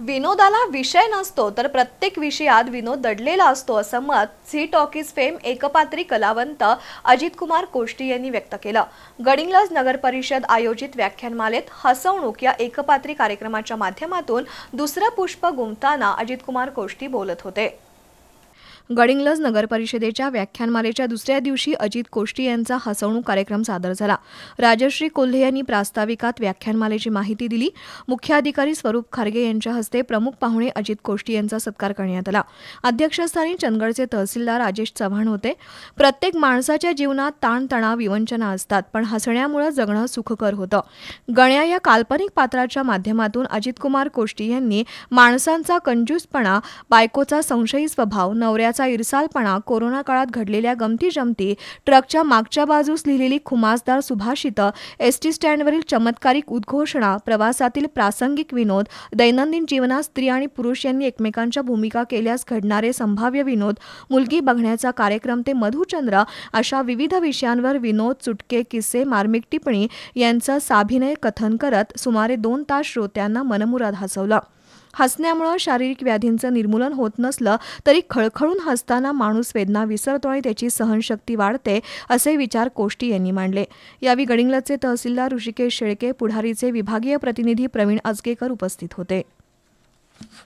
विनोदाला विषय नसतो तर प्रत्येक विषयात विनोद दडलेला असतो असं मत झी टॉकीज फेम एकपात्री कलावंत अजित कुमार कोष्टी यांनी व्यक्त केलं. गडिंगलज नगर परिषद आयोजित व्याख्यानमालेत हसवणूक या एकपात्री कार्यक्रमाच्या माध्यमातून दुसरं पुष्प गुंफताना अजित कुमार कोष्टी बोलत होते. गडिंग्लज नगरपरिषदेच्या व्याख्यानमालेच्या दुसऱ्या दिवशी अजित कोष्टी यांचा हसवणूक कार्यक्रम सादर झाला. राजश्री कोल्हे यांनी प्रास्ताविकात व्याख्यानमालेची माहिती दिली. मुख्याधिकारी स्वरूप खारगे यांच्या हस्ते प्रमुख पाहुणे अजित कोष्टी यांचा सत्कार करण्यात आला. अध्यक्षस्थानी चंदगडचे तहसीलदार राजेश चव्हाण होते. प्रत्येक माणसाच्या जीवनात ताणतणाव विवंचना असतात पण हसण्यामुळे जगणं सुखकर होतं. गण्या या काल्पनिक पात्राच्या माध्यमातून अजितकुमार कोष्टी यांनी माणसांचा कंजूसपणा बायकोचा संशयी स्वभाव नवऱ्याचा इरसालपणा कोरोना काळात घडलेल्या गमती जमती ट्रकच्या मागच्या बाजूस लिहिलेली खुमासदार सुभाषितं एस टी स्टँडवरील चमत्कारिक उद्घोषणा प्रवासातील प्रासंगिक विनोद दैनंदिन जीवनात स्त्री आणि पुरुष यांनी एकमेकांच्या भूमिका केल्यास घडणारे संभाव्य विनोद मुलगी बघण्याचा कार्यक्रम ते मधुचंद्र अशा विविध विषयांवर विनोद चुटके किस्से मार्मिक टिप्पणी यांचं साभिनय कथन करत सुमारे दोन तास श्रोत्यांना मनमुराद हसवलं. हसण्यामुळं शारीरिक व्याधींचं निर्मूलन होत नसलं तरी खळखळून हसताना माणूस वेदना विसरतो आणि त्याची सहनशक्ती वाढते असे विचार कोष्टी यांनी मांडले. यावेळी गडिंग्लजचे तहसीलदार ऋषिकेश शेळके पुढारीचे विभागीय प्रतिनिधी प्रवीण अजगेकर उपस्थित होते.